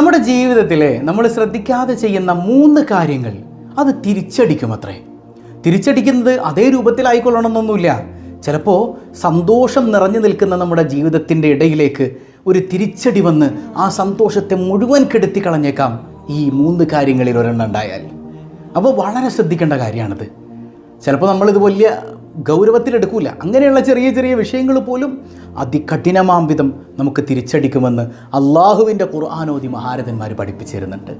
നമ്മുടെ ജീവിതത്തിലെ നമ്മൾ ശ്രദ്ധിക്കാതെ ചെയ്യുന്ന മൂന്ന് കാര്യങ്ങൾ അത് തിരിച്ചടിക്കും അത്രേ. തിരിച്ചടിക്കുന്നത് അതേ രൂപത്തിലായിക്കൊള്ളണമെന്നൊന്നുമില്ല. ചിലപ്പോൾ സന്തോഷം നിറഞ്ഞു നിൽക്കുന്ന നമ്മുടെ ജീവിതത്തിന്റെ ഇടയിലേക്ക് ഒരു തിരിച്ചടി വന്ന് ആ സന്തോഷത്തെ മുഴുവൻ കെടുത്തി കളഞ്ഞേക്കാം ഈ മൂന്ന് കാര്യങ്ങളിൽ ഒരെണ്ണം ഉണ്ടായാൽ. അപ്പോൾ വളരെ ശ്രദ്ധിക്കേണ്ട കാര്യമാണിത്. ചിലപ്പോൾ നമ്മളിത് വലിയ ഗൗരവത്തിലെടുക്കൂല. അങ്ങനെയുള്ള ചെറിയ ചെറിയ വിഷയങ്ങൾ പോലും അതികഠിനമാം വിധം നമുക്ക് തിരിച്ചടിക്കുമെന്ന് അള്ളാഹുവിന്റെ ഖുർആാനോദി മഹാരഥന്മാർ പഠിപ്പിച്ചു തരുന്നുണ്ട്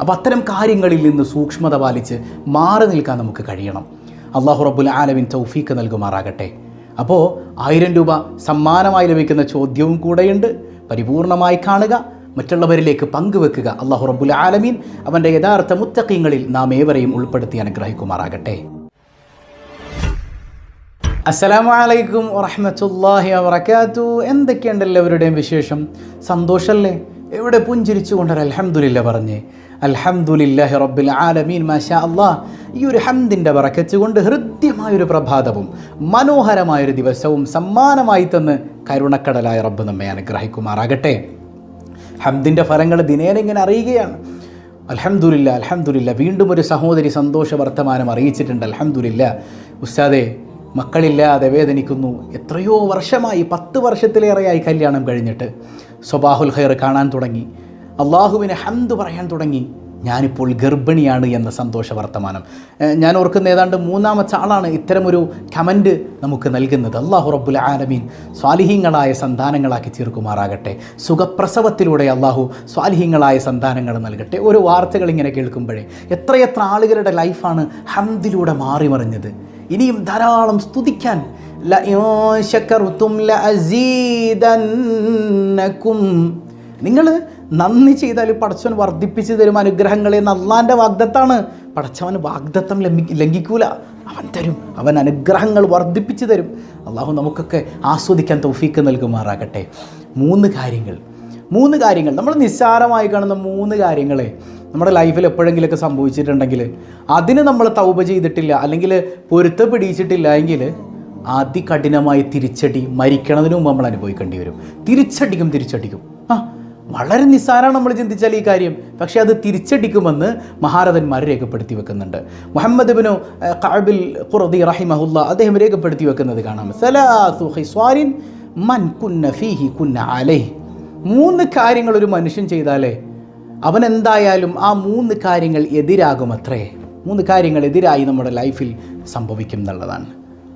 അപ്പോൾ അത്തരം കാര്യങ്ങളിൽ നിന്ന് സൂക്ഷ്മത പാലിച്ച് മാറി നിൽക്കാൻ നമുക്ക് കഴിയണം. അള്ളാഹു റബ്ബുൽ ആലമിൻ തൗഫീക്ക് നൽകുമാറാകട്ടെ. അപ്പോൾ ആയിരം രൂപ സമ്മാനമായി ലഭിക്കുന്ന ചോദ്യവും കൂടെയുണ്ട്. പരിപൂർണമായി കാണുക മറ്റുള്ളവരിലേക്ക് പങ്കുവെക്കുക അള്ളാഹു റബ്ബുൽ ആലമീൻ അവന്റെ യഥാർത്ഥ മുത്തക്കീങ്ങളിൽ നാം ഏവരെയും ഉൾപ്പെടുത്തി അനുഗ്രഹിക്കുമാറാകട്ടെ. അസ്സലാമു അലൈക്കും വറഹ്മത്തുള്ളാഹി വബറകാതു എന്തൊക്കെയുണ്ട് എല്ലാവരുടെയും വിശേഷം? സന്തോഷമല്ലേ എവിടെ പുഞ്ചിരിച്ചു കൊണ്ടൊരു അലഹമുല്ല പറഞ്ഞേ. അൽഹംദുലില്ലാഹി റബ്ബിൽ ആലമീൻ മാഷാ അള്ളാഹ് ഈ ഒരു ഹംദിന്റെ വറക്കച്ച് കൊണ്ട് ഹൃദ്യമായൊരു പ്രഭാതവും മനോഹരമായൊരു ദിവസവും സമ്മാനമായി തന്ന് കരുണക്കടലായ റബ്ബ് നമ്മെ അനുഗ്രഹിക്കുമാറാകട്ടെ. ഹംദിന്റെ ഫലങ്ങൾ ദിനേന ഇങ്ങനെ അറിയുകയാണ്. അലഹമുല്ല അലഹമുല്ല വീണ്ടും ഒരു സഹോദരി സന്തോഷ വർത്തമാനം അറിയിച്ചിട്ടുണ്ട്. അലഹമുല്ല ഉസ്താദെ മക്കളില്ലാതെ വേദനിക്കുന്നു. എത്രയോ വർഷമായി പത്ത് വർഷത്തിലേറെയായി കല്യാണം കഴിഞ്ഞിട്ട് സ്വബാഹുൽ ഖൈർ കാണാൻ തുടങ്ങി. അള്ളാഹുവിനെ ഹംദ് പറയാൻ തുടങ്ങി. ഞാനിപ്പോൾ ഗർഭിണിയാണ് എന്ന സന്തോഷ വർത്തമാനം. ഞാൻ ഓർക്കുന്ന ഏതാണ്ട് മൂന്നാമത്തെ ആളാണ് ഇത്തരമൊരു കമന്റ് നമുക്ക് നൽകുന്നത്. അള്ളാഹു റബ്ബുൽ ആലമീൻ സ്വാലിഹീങ്ങളായ സന്താനങ്ങളാക്കി തീർക്കുമാറാകട്ടെ. സുഖപ്രസവത്തിലൂടെ അള്ളാഹു സ്വാലിഹീങ്ങളായ സന്താനങ്ങൾ നൽകട്ടെ. ഓരോ വാർത്തകൾ ഇങ്ങനെ കേൾക്കുമ്പോഴേ എത്രയെത്ര ആളുകളുടെ ലൈഫാണ് ഹംദിലൂടെ മാറി മറിഞ്ഞത് ഇനിയും ധാരാളം സ്തുതിക്കാൻ. നിങ്ങൾ നന്ദി ചെയ്താൽ പടച്ചവൻ വർദ്ധിപ്പിച്ച് തരും അനുഗ്രഹങ്ങളെ നല്ലാന്റെ വാഗ്ദത്താണ്. പടച്ചവൻ വാഗ്ദത്തം ലംഘി ലംഘിക്കൂല. അവൻ തരും. അവൻ അനുഗ്രഹങ്ങൾ വർദ്ധിപ്പിച്ച് തരും. അള്ളാഹു നമുക്കൊക്കെ ആസ്വദിക്കാൻ തൗഫീക്ക് നൽകുമാറാകട്ടെ. മൂന്ന് കാര്യങ്ങൾ. മൂന്ന് കാര്യങ്ങൾ. നമ്മൾ നിസ്സാരമായി കാണുന്ന മൂന്ന് കാര്യങ്ങളെ നമ്മുടെ ലൈഫിൽ എപ്പോഴെങ്കിലുമൊക്കെ സംഭവിച്ചിട്ടുണ്ടെങ്കിൽ അതിന് നമ്മൾ തൗപ ചെയ്തിട്ടില്ല അല്ലെങ്കിൽ പൊരുത്തപ്പെടിയിച്ചിട്ടില്ല എങ്കിൽ അതികഠിനമായി തിരിച്ചടി മരിക്കണതിന് മുമ്പ് നമ്മൾ അനുഭവിക്കേണ്ടി വരും. തിരിച്ചടിക്കും തിരിച്ചടിക്കും. ആ വളരെ നിസ്സാരമാണ് നമ്മൾ ചിന്തിച്ചാൽ ഈ കാര്യം. പക്ഷേ അത് തിരിച്ചടിക്കുമെന്ന് മഹാരഥന്മാർ രേഖപ്പെടുത്തി വെക്കുന്നുണ്ട്. മുഹമ്മദ് ബിനു കാബിൽ ഖുറദി റഹിമഹുല്ല അദ്ദേഹം രേഖപ്പെടുത്തി വെക്കുന്നത് കാണാം. സലാസു ഹിസ്വാരിൻ മൻ കുന്ന ഫീഹി കുന്ന അലൈ മൂന്ന് കാര്യങ്ങൾ ഒരു മനുഷ്യൻ ചെയ്താലേ അവൻ എന്തായാലും ആ മൂന്ന് കാര്യങ്ങൾ എതിരാകുമത്രേ. മൂന്ന് കാര്യങ്ങൾ എതിരായി നമ്മുടെ ലൈഫിൽ സംഭവിക്കും എന്നുള്ളതാണ്.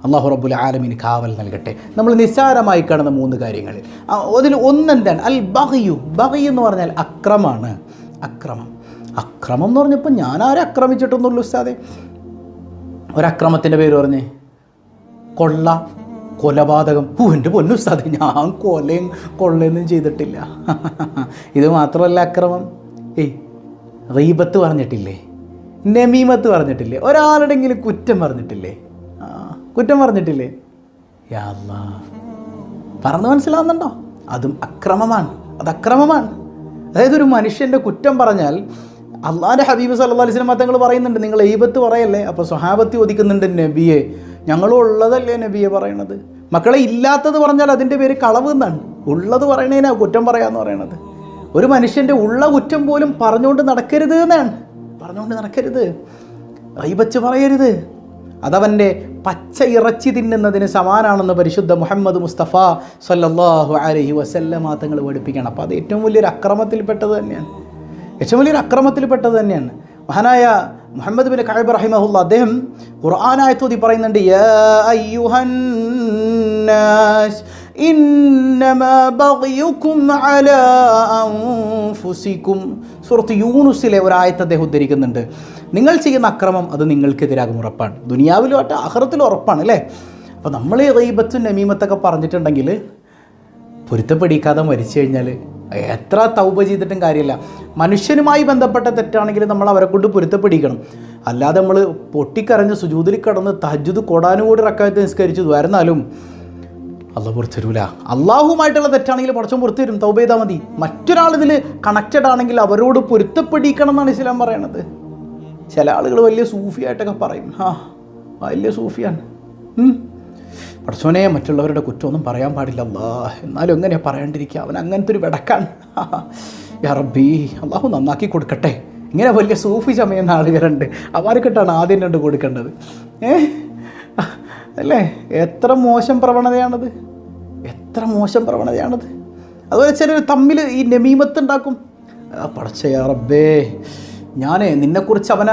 അള്ളാഹു റബ്ബുൽ ആലമിന് കാവൽ നൽകട്ടെ. നമ്മൾ നിസ്സാരമായി കാണുന്ന മൂന്ന് കാര്യങ്ങൾ. അതിൽ ഒന്നെന്താണ്? അൽ ബഹയു ബഹയു എന്ന് പറഞ്ഞാൽ അക്രമാണ് അക്രമം. അക്രമം എന്ന് പറഞ്ഞപ്പോൾ ഞാൻ ആരെ അക്രമിച്ചിട്ടൊന്നുള്ളൂ ഉസ്താദെ. ഒരക്രമത്തിന്റെ പേര് പറഞ്ഞേ. കൊള്ള കൊലപാതകം. ഹൂ എന്റെ പൊന്നു ഉസ്താദെ ഞാൻ കൊലയും കൊള്ളയൊന്നും ചെയ്തിട്ടില്ല. ഇത് മാത്രമല്ല അക്രമം. ഏയ് റീബത്ത് പറഞ്ഞിട്ടില്ലേ? നമീമത്ത് പറഞ്ഞിട്ടില്ലേ? ഒരാളുടെങ്കിലും കുറ്റം പറഞ്ഞിട്ടില്ലേ? ആ കുറ്റം പറഞ്ഞിട്ടില്ലേ? യാ അല്ലാ. പറഞ്ഞു മനസ്സിലാവുന്നുണ്ടോ? അതും അക്രമമാണ്. അത് അക്രമമാണ്. അതായത് ഒരു മനുഷ്യന്റെ കുറ്റം പറഞ്ഞാൽ അള്ളാഹിന്റെ ഹബീബ് സല്ലാ അലിസ്ലം തങ്ങൾ പറയുന്നുണ്ട് നിങ്ങൾ ഈബത്ത് പറയല്ലേ? അപ്പോൾ സ്വഹാബത്തി ഒതുക്കുന്നുണ്ട് നബിയെ ഞങ്ങളും ഉള്ളതല്ലേ നബിയെ പറയണത്? മക്കളെ ഇല്ലാത്തത് പറഞ്ഞാൽ അതിന്റെ പേര് കളവ് എന്നാണ്. ഉള്ളത് പറയണേനാ കുറ്റം പറയാമെന്ന് പറയണത്. ഒരു മനുഷ്യന്റെ ഉള്ള കുറ്റം പോലും പറഞ്ഞുകൊണ്ട് നടക്കരുത് എന്നാണ്. പറഞ്ഞുകൊണ്ട് നടക്കരുത്. കൈവച്ച് പറയരുത്. അതവന്റെ പച്ച ഇറച്ചി തിന്നുന്നതിന് സമാനാണെന്ന് പരിശുദ്ധ മുഹമ്മദ് മുസ്തഫ സല്ലാഹു അലഹി വസല്ലമ തങ്ങൾ പഠിപ്പിക്കണം. അപ്പോൾ അത് ഏറ്റവും വലിയൊരു അക്രമത്തിൽപ്പെട്ടത് തന്നെയാണ്. ഏറ്റവും വലിയൊരു അക്രമത്തിൽപ്പെട്ടത് തന്നെയാണ്. മഹാനായ മുഹമ്മദ് ബിൻ കായബ് റഹിമഹുല്ല അദ്ദേഹം ഖുർആനായത്തോതി പറയുന്നുണ്ട് യാ അയ്യുഹന്നാസ് സൂറത്ത് യൂനുസിലെ ഒരായത്ത് അദ്ദേഹം ഉദ്ധരിക്കുന്നുണ്ട്. നിങ്ങൾ ചെയ്യുന്ന അക്രമം അത് നിങ്ങൾക്കെതിരാകും ഉറപ്പാണ്. ദുനിയാവിലും ആട്ടെ അഹ്റത്തിലും ഉറപ്പാണ് അല്ലേ? അപ്പോൾ നമ്മൾ റീബത്തും നമീമത്തൊക്കെ പറഞ്ഞിട്ടുണ്ടെങ്കിൽ പൊരുത്തപ്പെടിക്കാതെ മരിച്ചു കഴിഞ്ഞാൽ എത്ര തൗപ ചെയ്തിട്ടും കാര്യമില്ല. മനുഷ്യനുമായി ബന്ധപ്പെട്ട തെറ്റാണെങ്കിൽ നമ്മൾ അവരെ കൊണ്ട് പൊരുത്തപ്പെടിക്കണം. അല്ലാതെ നമ്മൾ പൊട്ടിക്കരഞ്ഞ് സുജൂതിൽ കിടന്ന് തജ്ജുദ് കൊടാനുകൂടി റക്കായത്ത് നിസ്കരിച്ചു. വരുന്നാലും അള്ളാഹ് പുറത്തരൂല അള്ളാഹുമായിട്ടുള്ള തെറ്റാണെങ്കിൽ പടച്ചം പുറത്തു തരും. തൗബ ചെയ്താൽ മതി. മറ്റൊരാൾ ഇതിൽ കണക്റ്റഡ് ആണെങ്കിൽ അവരോട് പൊരുത്തപ്പെടിക്കണം എന്നാണ് ഇസ്ലാം പറയണത്. ചില ആളുകൾ വലിയ സൂഫിയായിട്ടൊക്കെ പറയും. ആ വലിയ സൂഫിയാണ്. പഠിച്ചോനെ മറ്റുള്ളവരുടെ കുറ്റമൊന്നും പറയാൻ പാടില്ല. അല്ലാ എന്നാലും എങ്ങനെയാണ് പറയാണ്ടിരിക്കുക? അവൻ അങ്ങനത്തെ ഒരു വെടക്കാണ്. യാ റബ്ബി അള്ളാഹു നന്നാക്കി കൊടുക്കട്ടെ. ഇങ്ങനെ വലിയ സൂഫി ചമയുന്ന ആളുകളുണ്ട്. അവർക്കിട്ടാണ് ആദ്യം രണ്ട് കൊടുക്കേണ്ടത്. ഏ? അല്ലേ? എത്ര മോശം പ്രവണതയാണത്? എത്ര മോശം പ്രവണതയാണത്? അതുപോലെ ചിലർ തമ്മിൽ ഈ നമീമത്ത് ഉണ്ടാക്കും. ആ, പടച്ച യാ റബ്ബേ. ഞാനേ നിന്നെക്കുറിച്ച് അവനെ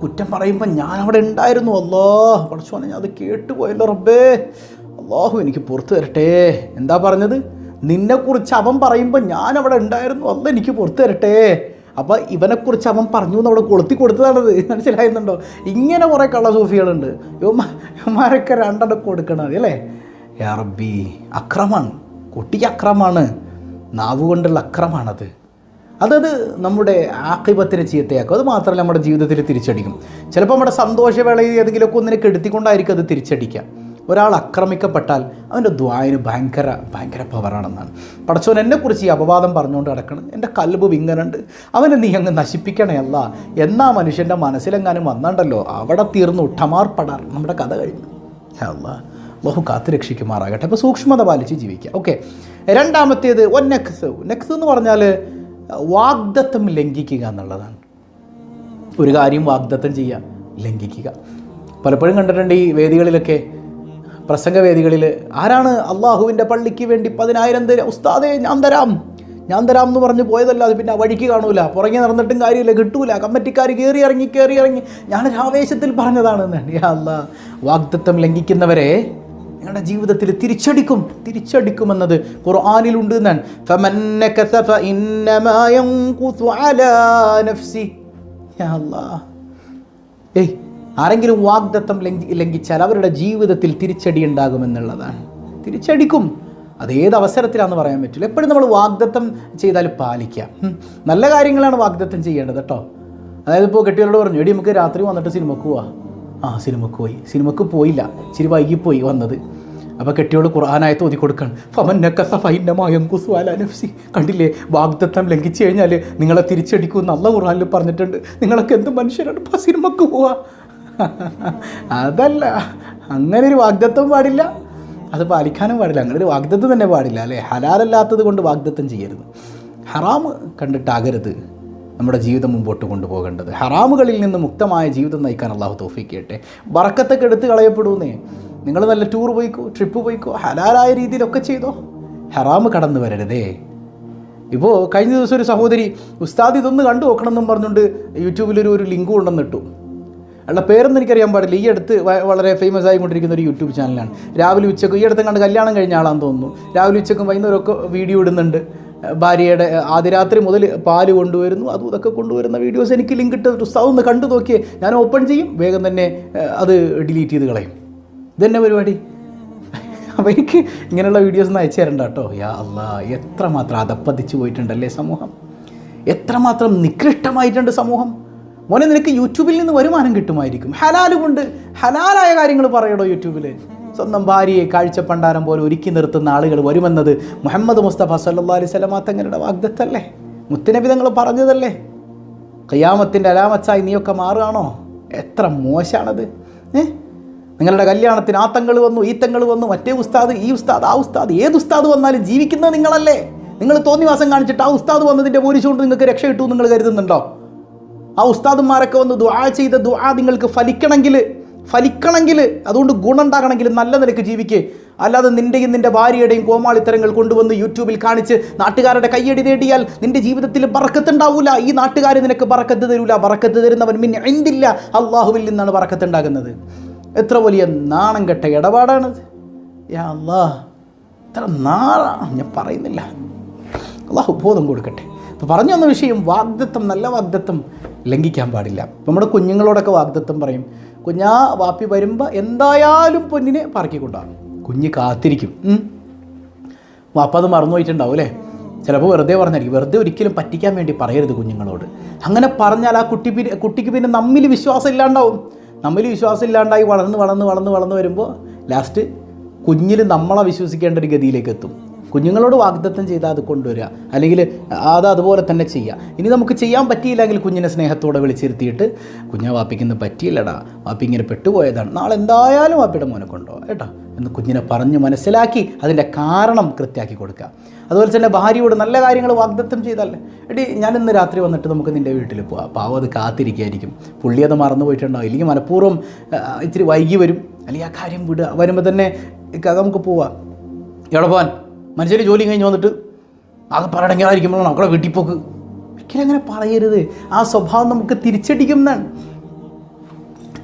കുറ്റം പറയുമ്പോൾ ഞാൻ അവിടെ ഉണ്ടായിരുന്നു. അല്ലോ പടച്ചു ഞാൻ അത് കേട്ടുപോയല്ലോ റബ്ബേ. അള്ളാഹു എനിക്ക് പുറത്തു തരട്ടെ. എന്താ പറഞ്ഞത്? നിന്നെക്കുറിച്ച് അവൻ പറയുമ്പോൾ ഞാൻ അവിടെ ഉണ്ടായിരുന്നു. അല്ല എനിക്ക് പുറത്തു തരട്ടെ. അപ്പോൾ ഇവനെക്കുറിച്ച് അവൻ പറഞ്ഞു എന്ന് അവിടെ കൊളുത്തി കൊടുത്തതാണത്. മനസ്സിലായിരുന്നുണ്ടോ? ഇങ്ങനെ കുറേ കള്ള സൂഫികളുണ്ട് ഇവന്മാ ഇവന്മാരൊക്കെ രണ്ടെണ്ണം കൊടുക്കണം മതി അല്ലേ റബ്ബി അക്രമാണ് കുട്ടിക്ക് അക്രമാണ് നാവ് കൊണ്ടുള്ള അക്രമാണത്. അതത് നമ്മുടെ ആക്കിബത്തിനെ ചീത്തയാക്കും. അത് മാത്രമല്ല നമ്മുടെ ജീവിതത്തിൽ തിരിച്ചടിക്കും. ചിലപ്പോൾ നമ്മുടെ സന്തോഷവേളയിൽ ഏതെങ്കിലുമൊക്കെ ഒന്നിനെ കെടുത്തിക്കൊണ്ടായിരിക്കും അത് തിരിച്ചടിക്കുക. ഒരാൾ ആക്രമിക്കപ്പെട്ടാൽ അവന്റെ ദ്വായന് ഭയങ്കര ഭയങ്കര പവറാണെന്നാണ് പടച്ചോൻ എന്നെക്കുറിച്ച് ഈ അപവാദം പറഞ്ഞുകൊണ്ട് കിടക്കണം എന്റെ കൽബ് വിങ്ങനുണ്ട്. അവനെ നീ അങ്ങ് നശിപ്പിക്കണേ അല്ല. എന്നാ മനുഷ്യന്റെ മനസ്സിലെങ്ങാനും വന്നാണ്ടല്ലോ. അവിടെ തീർന്നു. ഉട്ടമാർ പടാർ. നമ്മുടെ കഥ കഴിഞ്ഞു. അല്ല ബഹു കാത്തു രക്ഷിക്കുമാറാകട്ടെ. അപ്പോൾ സൂക്ഷ്മത പാലിച്ച് ജീവിക്കുക ഓക്കെ. രണ്ടാമത്തേത് ഒ നെക്സ്. നെക്സ് എന്ന് പറഞ്ഞാൽ വാഗ്ദത്തം ലംഘിക്കുക എന്നുള്ളതാണ്. ഒരു കാര്യം വാഗ്ദത്തം ചെയ്യുക ലംഘിക്കുക. പലപ്പോഴും കണ്ടിട്ടുണ്ട് ഈ വേദികളിലൊക്കെ പ്രസംഗവേദികളിൽ ആരാണ് അള്ളാഹുവിന്റെ പള്ളിക്ക് വേണ്ടി പതിനായിരം തരാം ഉസ്താദേ ഞാൻ തരാം. ഞാൻ തരാം എന്ന് പറഞ്ഞ് പോയതല്ല അത് പിന്നെ വഴിക്ക് കാണൂല. പുറകെ നടന്നിട്ടും കാര്യമില്ല കിട്ടൂല. കമ്മിറ്റിക്കാർ കയറി ഇറങ്ങി കയറി ഇറങ്ങി. ഞാനൊരു ആവേശത്തിൽ പറഞ്ഞതാണ്. അല്ല. വാഗ്ദത്വം ലംഘിക്കുന്നവരെ ഞങ്ങളുടെ ജീവിതത്തിൽ തിരിച്ചടിക്കും. തിരിച്ചടിക്കുമെന്നത് ഖുർആാനിലുണ്ട് എന്നാണ് ആരെങ്കിലും വാഗ്ദത്തം ലംഘി ലംഘിച്ചാൽ അവരുടെ ജീവിതത്തിൽ തിരിച്ചടി ഉണ്ടാകുമെന്നുള്ളതാണ്. തിരിച്ചടിക്കും. അത് ഏത് അവസരത്തിലാണെന്ന് പറയാൻ പറ്റില്ല. എപ്പോഴും നമ്മൾ വാഗ്ദത്തം ചെയ്താൽ പാലിക്കാം. നല്ല കാര്യങ്ങളാണ് വാഗ്ദത്തം ചെയ്യേണ്ടത് കേട്ടോ. അതായത് ഇപ്പോൾ കെട്ടിയവരോട് പറഞ്ഞു എടി നമുക്ക് രാത്രി വന്നിട്ട് സിനിമക്ക് പോവാ. ആ സിനിമക്ക് പോയി. സിനിമക്ക് പോയില്ല. ഇച്ചിരി വൈകിപ്പോയി വന്നത്. അപ്പോൾ കെട്ടിയോട് ഖുർആനായത്ത് തോതി കൊടുക്കണം. ഫമന്നക്കസ ഫൈനമായും കുസുവാല നഫ്സി. കണ്ടില്ലേ? വാഗ്ദത്തം ലംഘിച്ചു കഴിഞ്ഞാൽ നിങ്ങളെ തിരിച്ചടിക്കും നല്ല ഖുർആനിൽ പറഞ്ഞിട്ടുണ്ട്. നിങ്ങളൊക്കെ എന്ത് മനുഷ്യരാണ്? ഇപ്പോൾ സിനിമക്ക് പോവാ. അതല്ല. അങ്ങനെ ഒരു വാഗ്ദത്വം പാടില്ല. അത് പാലിക്കാനും പാടില്ല. അങ്ങനെ ഒരു വാഗ്ദത്വം തന്നെ പാടില്ല അല്ലേ? ഹലാലല്ലാത്തത് കൊണ്ട് വാഗ്ദത്വം ചെയ്യരുത്. ഹറാം കണ്ടിട്ടാകരുത് നമ്മുടെ ജീവിതം മുമ്പോട്ട് കൊണ്ടുപോകേണ്ടത്. ഹറാമുകളിൽ നിന്ന് മുക്തമായ ജീവിതം നയിക്കാൻ അള്ളാഹു തോഫിക്കട്ടെ വറക്കത്തൊക്കെ എടുത്ത് കളയപ്പെടുന്നേ. നിങ്ങൾ നല്ല ടൂർ പോയിക്കോ ട്രിപ്പ് പോയിക്കോ ഹലാലായ രീതിയിലൊക്കെ ചെയ്തോ? ഹറാമ് കടന്നു വരരുതേ. ഇപ്പോൾ കഴിഞ്ഞ ദിവസം ഒരു സഹോദരി ഉസ്താദ് ഇതൊന്ന് കണ്ടു നോക്കണം എന്നും പറഞ്ഞുകൊണ്ട് യൂട്യൂബിലൊരു ഒരു ലിങ്ക് കൊണ്ടുവന്നിട്ടു അയാളുടെ പേരൊന്നും എനിക്കറിയാൻ പാടില്ല. ഈ അടുത്ത് വളരെ ഫേമസ് ആയിക്കൊണ്ടിരിക്കുന്ന ഒരു യൂട്യൂബ് ചാനലാണ് രാവിലെ ഉച്ചക്കും ഈ അടുത്ത് കണ്ട് കല്യാണം കഴിഞ്ഞ ആളാന്ന് തോന്നുന്നു. രാവിലെ ഉച്ചക്കും വൈകുന്നേരമൊക്കെ വീഡിയോ ഇടുന്നുണ്ട്. ഭാര്യയുടെ ആദ്യ രാത്രി മുതൽ പാൽ കൊണ്ടുവരുന്നു. അതും ഇതൊക്കെ കൊണ്ടുവരുന്ന വീഡിയോസ് എനിക്ക് ലിങ്ക് ഇട്ട് ഒന്ന് കണ്ടു നോക്കിയേ. ഞാൻ ഓപ്പൺ ചെയ്യും. വേഗം തന്നെ അത് ഡിലീറ്റ് ചെയ്ത് കളയും. ഇതെന്നെ പരിപാടി? അപ്പോൾ എനിക്ക് ഇങ്ങനെയുള്ള വീഡിയോസ് ഒന്ന് അയച്ചു തരണ്ട കേട്ടോ. യാ അല്ല എത്രമാത്രം അതപ്പതിച്ച് പോയിട്ടുണ്ടല്ലേ സമൂഹം? എത്രമാത്രം നികൃഷ്ടമായിട്ടുണ്ട് സമൂഹം? മോനെ നിനക്ക് യൂട്യൂബിൽ നിന്ന് വരുമാനം കിട്ടുമായിരിക്കും. ഹലാലുമുണ്ട്. ഹലാലായ കാര്യങ്ങൾ പറയടോ യൂട്യൂബിൽ സ്വന്തം ഭാര്യയെ കാഴ്ചപ്പണ്ടാരം പോലെ ഒരുക്കി നിർത്തുന്ന ആളുകൾ വരുമെന്നത് മുഹമ്മദ് മുസ്തഫ സല്ലാ അലൈഹി സ്വലമാ തങ്ങളുടെ വാഗ്ദത്തല്ലേ? മുത്തനബി തങ്ങൾ പറഞ്ഞതല്ലേ? കയ്യാമത്തിന്റെ അലാമച്ചായി നീയൊക്കെ മാറുകയാണോ? എത്ര മോശമാണത് ഏ? നിങ്ങളുടെ കല്യാണത്തിന് ആ തങ്ങൾ വന്നു ഈ തങ്ങൾ വന്നു മറ്റേ ഉസ്താദ് ഈ ഉസ്താദ് ആ ഉസ്താദ് ഏത് ഉസ്താദ് വന്നാലും ജീവിക്കുന്നത് നിങ്ങളല്ലേ? നിങ്ങൾ തോന്നിവാസം കാണിച്ചിട്ട് ആ ഉസ്താദ് വന്നതിന്റെ പോലീസ് കൊണ്ട് നിങ്ങൾക്ക് രക്ഷ കിട്ടുമെന്ന് നിങ്ങൾ കരുതുന്നുണ്ടോ? ആ ഉസ്താദന്മാരൊക്കെ വന്ന് ദുആ ചെയ്ത ദുആ നിങ്ങൾക്ക് ഫലിക്കണമെങ്കിൽ ഫലിക്കണമെങ്കിൽ അതുകൊണ്ട് ഗുണമുണ്ടാകണമെങ്കിൽ നല്ല നിലയ്ക്ക് ജീവിക്കേ. അല്ലാതെ നിന്റെയും നിന്റെ ഭാര്യയുടെയും കോമാളിത്തരങ്ങൾ കൊണ്ടുവന്ന് യൂട്യൂബിൽ കാണിച്ച് നാട്ടുകാരുടെ കയ്യടി നേടിയാൽ നിന്റെ ജീവിതത്തിൽ ബറക്കത്തുണ്ടാവില്ല ഈ നാട്ടുകാർ നിനക്ക് ബറക്കത്ത് തരൂല. ബറക്കത്ത് തരുന്നവൻ മിൻ എന്തില്ല അള്ളാഹുവിൽ നിന്നാണ് ബറക്കത്ത് ഉണ്ടാകുന്നത്. എത്ര വലിയ നാണം കെട്ട ഇടപാടാണത്. യാ അല്ലാ എത്ര നാളാണ്? ഞാൻ പറയുന്നില്ല. അള്ളാഹു ബോധം കൊടുക്കട്ടെ. അപ്പോൾ പറഞ്ഞു വന്ന വിഷയം വാഗ്ദത്വം നല്ല വാഗ്ദത്തം. ലംഘിക്കാൻ പാടില്ല. നമ്മുടെ കുഞ്ഞുങ്ങളോടൊക്കെ വാഗ്ദത്തം പറയും കുഞ്ഞാ വാപ്പി വരുമ്പോൾ എന്തായാലും പൊന്നിനെ പറക്കിക്കൊണ്ടാകും കുഞ്ഞ് കാത്തിരിക്കും. വാപ്പ അത് മറന്നുപോയിട്ടുണ്ടാവും അല്ലേ? ചിലപ്പോൾ വെറുതെ പറഞ്ഞായിരിക്കും. വെറുതെ ഒരിക്കലും പറ്റിക്കാൻ വേണ്ടി പറയരുത് കുഞ്ഞുങ്ങളോട്. അങ്ങനെ പറഞ്ഞാൽ ആ കുട്ടി പിന്നെ കുട്ടിക്ക് പിന്നെ നമ്മിൽ വിശ്വാസം ഇല്ലാണ്ടാവും. നമ്മിൽ വിശ്വാസം ഇല്ലാണ്ടായി വളർന്ന് വളർന്ന് വളർന്ന് വളർന്ന് വരുമ്പോൾ ലാസ്റ്റ് കുഞ്ഞിൽ നമ്മളെ വിശ്വസിക്കേണ്ട ഒരു ഗതിയിലേക്ക് എത്തും. കുഞ്ഞുങ്ങളോട് വാഗ്ദത്തം ചെയ്താൽ അത് കൊണ്ടുവരിക. അല്ലെങ്കിൽ അത് അതുപോലെ തന്നെ ചെയ്യുക ഇനി നമുക്ക് ചെയ്യാൻ പറ്റിയില്ലെങ്കിൽ കുഞ്ഞിനെ സ്നേഹത്തോടെ വിളിച്ചിരുത്തിയിട്ട് കുഞ്ഞാ വാപ്പിക്കുന്ന പറ്റിയില്ലടാ. വാപ്പി ഇങ്ങനെ പെട്ടുപോയതാണ്. നാളെ എന്തായാലും വാപ്പിയുടെ മോനെ കൊണ്ടുപോകാം കേട്ടോ. എന്ന് കുഞ്ഞിനെ പറഞ്ഞ് മനസ്സിലാക്കി അതിന്റെ കാരണം കൃത്യമാക്കി കൊടുക്കുക. അതുപോലെ തന്നെ ഭാര്യയോട് നല്ല കാര്യങ്ങൾ വാഗ്ദത്തം ചെയ്താലേ എടി ഞാൻ ഇന്ന് രാത്രി വന്നിട്ട് നമുക്ക് നിന്റെ വീട്ടിൽ പോവാം. പാവം അത് കാത്തിരിക്കുകയായിരിക്കും പുള്ളി അത് മറന്നു പോയിട്ടുണ്ടാവും. ഇല്ലെങ്കിൽ മനഃപൂർവം ഇത്തിരി വൈകി വരും. അല്ലെങ്കിൽ ആ കാര്യം വിടുക. വരുമ്പോൾ തന്നെ നമുക്ക് പോവാം. എവിടെ പോവാൻ? മനുഷ്യർ ജോലി കഴിഞ്ഞ് വന്നിട്ട് അത് പറയണമെങ്കിലായിരിക്കുമ്പോഴാണ് നമ്മളെ വീട്ടിൽ പോക്ക് ഒരിക്കലും അങ്ങനെ പറയരുത്. ആ സ്വഭാവം നമുക്ക് തിരിച്ചടിക്കും എന്നാണ്.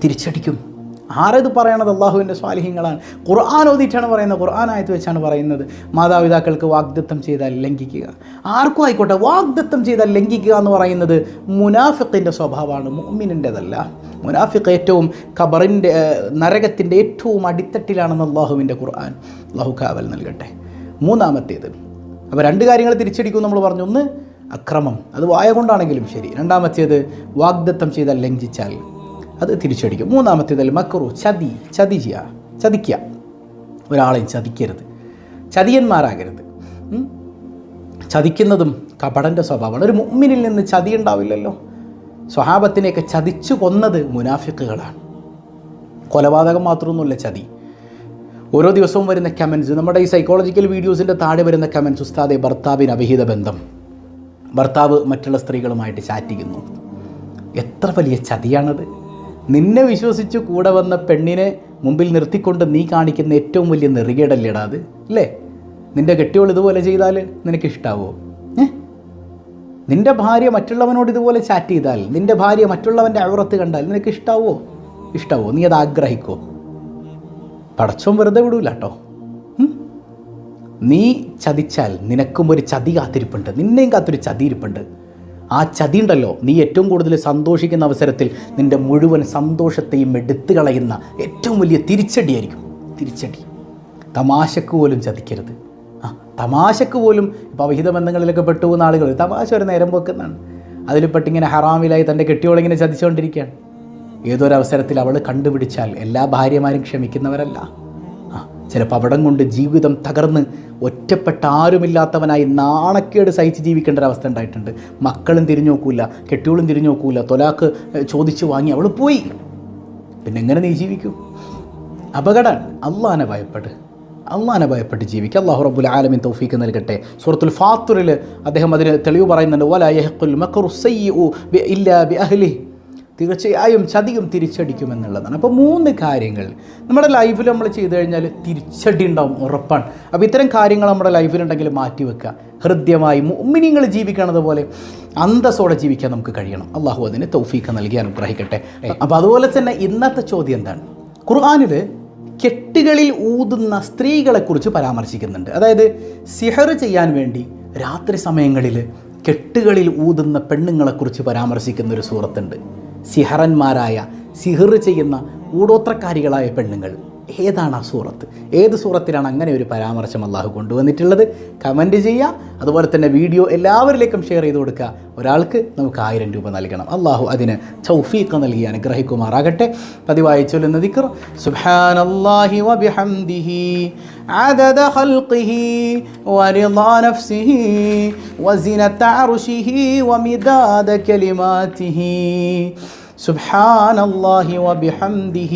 തിരിച്ചടിക്കും. ആരത് പറയണത് അള്ളാഹുവിന്റെ സ്വാലിഹ്യങ്ങളാണ്. ഖുർആൻ ഓതിയിട്ടാണ് പറയുന്നത്. ഖുർആൻ വെച്ചാണ് പറയുന്നത്. മാതാപിതാക്കൾക്ക് വാഗ്ദത്തം ചെയ്താൽ ലംഘിക്കുക. ആർക്കും ആയിക്കോട്ടെ വാഗ്ദത്തം ചെയ്താൽ ലംഘിക്കുക എന്ന് പറയുന്നത് മുനാഫിഖിന്റെ സ്വഭാവമാണ്. മുഅ്മിനിന്റെതല്ല. മുനാഫിഖ് ഏറ്റവും ഖബറിന്റെ നരകത്തിന്റെ ഏറ്റവും അടിത്തട്ടിലാണെന്ന് അള്ളാഹുവിന്റെ ഖുർആൻ. അള്ളാഹു കാവൽ നൽകട്ടെ. മൂന്നാമത്തേത്. അപ്പോൾ രണ്ട് കാര്യങ്ങൾ തിരിച്ചടിക്കും നമ്മൾ പറഞ്ഞു. ഒന്ന് അക്രമം. അത് വായ കൊണ്ടാണെങ്കിലും ശരി. രണ്ടാമത്തേത് വാഗ്ദത്തം ചെയ്താൽ ലംഘിച്ചാൽ അത് തിരിച്ചടിക്കും. മൂന്നാമത്തേതിൽ മക്കറു ചതി ചതി ചെയ്യുക ചതിക്കുക ഒരാളെയും ചതിക്കരുത്. ചതിയന്മാരാകരുത്? ചതിക്കുന്നതും കപടന്റെ സ്വഭാവമാണ്. ഒരു മുമ്മിനിൽ നിന്ന് ചതി ഉണ്ടാവില്ലല്ലോ. സ്വഹാബത്തിനെയൊക്കെ ചതിച്ചു കൊന്നത് മുനാഫിക്കുകളാണ് കൊലപാതകം മാത്രമൊന്നുമില്ല ചതി. ഓരോ ദിവസവും വരുന്ന കമൻസ് നമ്മുടെ ഈ സൈക്കോളജിക്കൽ വീഡിയോസിന്റെ താഴെ വരുന്ന കമൻസ് ഉസ്താദെ ഭർത്താവിന് അവിഹിത ബന്ധം. ഭർത്താവ് മറ്റുള്ള സ്ത്രീകളുമായിട്ട് ചാറ്റിക്കുന്നു എത്ര വലിയ ചതിയാണത്. നിന്നെ വിശ്വസിച്ച് കൂടെ വന്ന പെണ്ണിനെ മുമ്പിൽ നിർത്തിക്കൊണ്ട് നീ കാണിക്കുന്ന ഏറ്റവും വലിയ നെറികേടല്ലേടാ അത് അല്ലേ? നിന്റെ കെട്ടിയോൾ ഇതുപോലെ ചെയ്താൽ നിനക്ക് ഇഷ്ടാവോ? ഏ? നിന്റെ ഭാര്യ മറ്റുള്ളവനോട് ഇതുപോലെ ചാറ്റ് ചെയ്താൽ നിന്റെ ഭാര്യ മറ്റുള്ളവന്റെ അവറത്ത് കണ്ടാൽ നിനക്ക് ഇഷ്ടാവോ? ഇഷ്ടാവോ? നീ അത് ആഗ്രഹിക്കോ? പടച്ചോൻ വെറുതെ വിടൂല കേട്ടോ നീ ചതിച്ചാൽ നിനക്കും ഒരു ചതി കാത്തിരിപ്പുണ്ട്. നിന്നെയും കാത്തൊരു ചതി ഇരിപ്പുണ്ട്. ആ ചതി ഉണ്ടല്ലോ. നീ ഏറ്റവും കൂടുതൽ സന്തോഷിക്കുന്ന അവസരത്തിൽ നിന്റെ മുഴുവൻ സന്തോഷത്തെയും എടുത്തു കളയുന്ന ഏറ്റവും വലിയ തിരിച്ചടിയായിരിക്കും. തിരിച്ചടി. തമാശക്ക് പോലും ചതിക്കരുത്. ആ തമാശക്ക് പോലും ഇപ്പോൾ അവിഹിത ബന്ധങ്ങളിലൊക്കെ പെട്ടുപോകുന്ന ആളുകൾ തമാശ ഒരു നേരം പോക്കുന്നതാണ് അതിൽ പെട്ടിങ്ങനെ ഹറാമിലായി തന്റെ കെട്ടിയോളിങ്ങനെ ചതിച്ചുകൊണ്ടിരിക്കുകയാണ്. ഏതൊരവസരത്തിൽ അവൾ കണ്ടുപിടിച്ചാൽ എല്ലാ ഭാര്യമാരും ക്ഷമിക്കുന്നവരല്ല. ചിലപ്പോൾ അവിടം കൊണ്ട് ജീവിതം തകർന്ന് ഒറ്റപ്പെട്ട ആരുമില്ലാത്തവനായി നാണക്കേട് സഹിച്ച് ജീവിക്കേണ്ട ഒരു അവസ്ഥ ഉണ്ടായിട്ടുണ്ട്. മക്കളും തിരിഞ്ഞു നോക്കൂല കെട്ടിയോളും തിരിഞ്ഞു നോക്കൂല തൊലാക്ക് ചോദിച്ച് വാങ്ങി അവൾ പോയി. പിന്നെ എങ്ങനെ നീ ജീവിക്കും? അപകടം. അള്ളാനെ ഭയപ്പെട്ട് അള്ളാനെ ഭയപ്പെട്ട് ജീവിക്കുക അള്ളാഹു റബ്ബുൽ ആലമിൻ തൗഫീക്ക് നൽകട്ടെ. സൂറത്തുൽ ഫാത്തുറിൽ അദ്ദേഹം അതിന് തെളിവ് പറയുന്നുണ്ട് വല യഹ്ഖുൽ മക്റു സയ്യിഉ ഇല്ലാ ബി അഹ്ലി തീർച്ചയായും ചതിയും തിരിച്ചടിക്കുമെന്നുള്ളതാണ്. അപ്പോൾ മൂന്ന് കാര്യങ്ങൾ നമ്മുടെ ലൈഫിൽ നമ്മൾ ചെയ്തു കഴിഞ്ഞാൽ തിരിച്ചടി ഉണ്ടാവും ഉറപ്പാണ്. അപ്പോൾ ഇത്തരം കാര്യങ്ങൾ നമ്മുടെ ലൈഫിലുണ്ടെങ്കിൽ മാറ്റി വെക്കുക. ഹൃദ്യമായി മുമ്മിനിങ്ങൾ ജീവിക്കണത് പോലെ അന്തസ്സോടെ ജീവിക്കാൻ നമുക്ക് കഴിയണം. അള്ളാഹു അതിന് തൗഫീഖ് നൽകി അനുഗ്രഹിക്കട്ടെ. അപ്പോൾ അതുപോലെ തന്നെ ഇന്നത്തെ ചോദ്യം എന്താണ്? ഖുർആാനിൽ കെട്ടുകളിൽ ഊതുന്ന സ്ത്രീകളെക്കുറിച്ച് പരാമർശിക്കുന്നുണ്ട്. അതായത് സിഹർ ചെയ്യാൻ വേണ്ടി രാത്രി സമയങ്ങളിൽ കെട്ടുകളിൽ ഊതുന്ന പെണ്ണുങ്ങളെക്കുറിച്ച് പരാമർശിക്കുന്ന ഒരു സൂറത്തുണ്ട്. സിഹറന്മാരായ സിഹിർ ചെയ്യുന്ന കൂടോത്രക്കാരികളായ പെണ്ണുങ്ങൾ. ഏതാണ് ആ സൂറത്ത് ഏത് സൂറത്തിലാണ് അങ്ങനെ ഒരു പരാമർശം അള്ളാഹു കൊണ്ടുവന്നിട്ടുള്ളത് കമൻറ്റ് ചെയ്യുക അതുപോലെ തന്നെ വീഡിയോ എല്ലാവരിലേക്കും ഷെയർ ചെയ്ത് കൊടുക്കുക ഒരാൾക്ക് നമുക്ക് ആയിരം രൂപ നൽകണം അള്ളാഹു അതിന് ചൗഫീഖ് നൽകി അനുഗ്രഹിക്കുമാറാകട്ടെ പതിവായി ചൊല്ലുന്ന ദിക്ർ സുബ്ഹാനല്ലാഹി വബിഹംദിഹി عدد خلقه ورضا نفسه وزنة عرشه ومداد كلماته سبحان الله وبحمده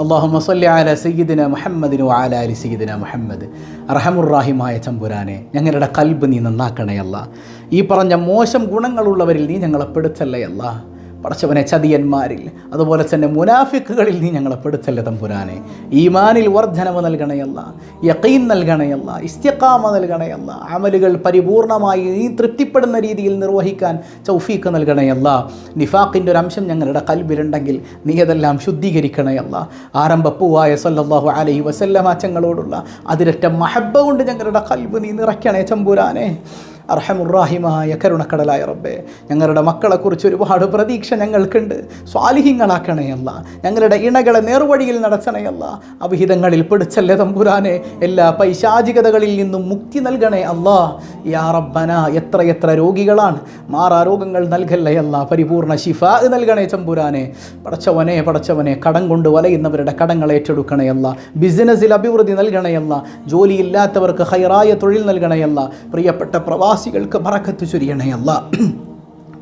അള്ളാഹു മസല്ല ആല സയ്യിദിന മുഹമ്മദിനു അലി സയ്യിദിന മുഹമ്മദ്. റഹമുറാഹിമായ ചമ്പുരാനെ ഞങ്ങളുടെ കൽബ് നീ നന്നാക്കണേ അല്ല ഈ പറഞ്ഞ മോശം ഗുണങ്ങളുള്ളവരിൽ നീ ഞങ്ങളെ പെടുത്തല്ലേ അല്ലാ പടച്ചവനെ ചതിയന്മാരിൽ അതുപോലെ തന്നെ മുനാഫിക്കുകളിൽ നീ ഞങ്ങളെ പെടുത്തല്ലേ തമ്പുരാനെ? ഈമാനിൽ വർധനവ് നൽകണയല്ല യക്കീൻ നൽകണയല്ല ഇസ്തിക്കാമ നൽകണയല്ല അമലുകൾ പരിപൂർണമായി നീ തൃപ്തിപ്പെടുന്ന രീതിയിൽ നിർവഹിക്കാൻ ചൗഫീക്ക് നൽകണയല്ല. നിഫാഖിന്റെ ഒരു അംശം ഞങ്ങളുടെ കൽബിലുണ്ടെങ്കിൽ നീ അതെല്ലാം ശുദ്ധീകരിക്കണയല്ല. ആരംഭപ്പൂവായ സല്ലല്ലാഹു അലൈഹി വസല്ലമാച്ചങ്ങളോടുള്ള അതിരറ്റ മഹബ കൊണ്ട് ഞങ്ങളുടെ കൽബ് നീ നിറയ്ക്കണേ ചമ്പുരാനെ അർഹമുറാഹിമായ കരുണക്കടലായ റബ്ബെ ഞങ്ങളുടെ മക്കളെക്കുറിച്ച് ഒരുപാട് പ്രതീക്ഷ ഞങ്ങൾക്കുണ്ട്. സ്വാലിഹ്യങ്ങളാക്കണയല്ല ഞങ്ങളുടെ ഇണകളെ നേർവഴിയിൽ നടത്തണയല്ല അവിഹിതങ്ങളിൽ പിടിച്ചല്ലേ തമ്പുരാനെ എല്ലാ പൈശാചികതകളിൽ നിന്നും മുക്തി നൽകണേ അല്ലാ. യാ റബ്ബന എത്ര എത്ര രോഗികളാണ് മാറാ രോഗങ്ങൾ നൽകല്ലേ അല്ല. പരിപൂർണ ശിഫ നൽകണേ തമ്പുരാനെ. പടച്ചവനെ പടച്ചവനെ കടം കൊണ്ട് വലയുന്നവരുടെ കടങ്ങൾ ഏറ്റെടുക്കണയല്ല ബിസിനസ്സിൽ അഭിവൃദ്ധി നൽകണയല്ല ജോലിയില്ലാത്തവർക്ക് ഹൈറായ തൊഴിൽ നൽകണയല്ല പ്രിയപ്പെട്ട പ്രിയപ്പെട്ട പ്രവാസികൾക്ക് പറക്കത്ത് ചൊരിയണേ അല്ല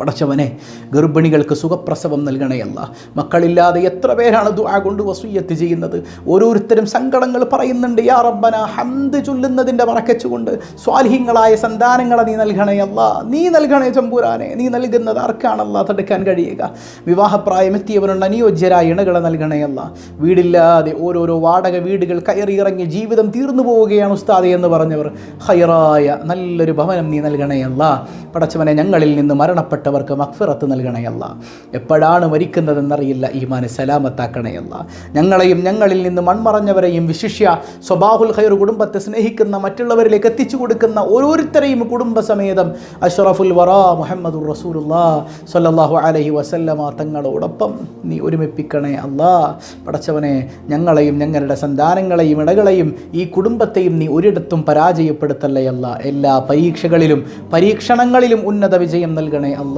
പടച്ചവനെ ഗർഭിണികൾക്ക് സുഖപ്രസവം നൽകണയല്ല മക്കളില്ലാതെ എത്ര പേരാണ് ദുആ കൊണ്ട് വസൂയത്ത് ചെയ്യുന്നത്? ഓരോരുത്തരും സങ്കടങ്ങൾ പറയുന്നുണ്ട് യാ റബ്ബന ഹംദ് ചൊല്ലുന്നതിന്റെ മറക്കച്ചുകൊണ്ട് സ്വാലിഹ്യങ്ങളായ സന്താനങ്ങളെ നീ നൽകണയല്ല നീ നൽകണേ ചമ്പൂരാനെ നീ നൽകുന്നത് ആർക്കാണല്ല തടുക്കാൻ കഴിയുക? വിവാഹപ്രായം എത്തിയവരുണ്ട് അനുയോജ്യരായ ഇണകളെ നൽകണയല്ല വീടില്ലാതെ ഓരോരോ വാടക വീടുകൾ കയറി ഇറങ്ങി ജീവിതം തീർന്നു പോവുകയാണ് ഉസ്താദെ എന്ന് പറഞ്ഞവർ ഹൈറായ നല്ലൊരു ഭവനം നീ നൽകണയല്ല പടച്ചവനെ ഞങ്ങളിൽ നിന്ന് മരണപ്പെട്ടവർക്ക് മക്ഫിറത്ത് നൽകണയല്ല എപ്പോഴാണ് മരിക്കുന്നതെന്നറിയില്ല ഈമാന് സലാമത്താക്കണയല്ല ഞങ്ങളെയും ഞങ്ങളിൽ നിന്ന് മൺമറഞ്ഞവരെയും വിശിഷ്യ സ്വബാഹുൽ ഖൈർ കുടുംബത്തെ സ്നേഹിക്കുന്ന മറ്റുള്ളവരിലേക്ക് എത്തിച്ചു കൊടുക്കുന്ന ഓരോരുത്തരെയും കുടുംബസമേതം അഷ്റഫുൽ വറ മുഹമ്മദുർ റസൂലുല്ലാ സല്ലാഹു അലഹി വസല്ലമ തങ്ങളോടൊപ്പം നീ ഒരുമിപ്പിക്കണേ അല്ലാ. പടച്ചവനെ ഞങ്ങളെയും ഞങ്ങളുടെ സന്താനങ്ങളെയും ഇടകളെയും ഈ കുടുംബത്തെയും നീ ഒരിടത്തും പരാജയപ്പെടുത്തല്ലേ അല്ല. എല്ലാ പരീക്ഷകളിലും പരീക്ഷണങ്ങളിലും ഉന്നത വിജയം നൽകണേ അല്ലാ.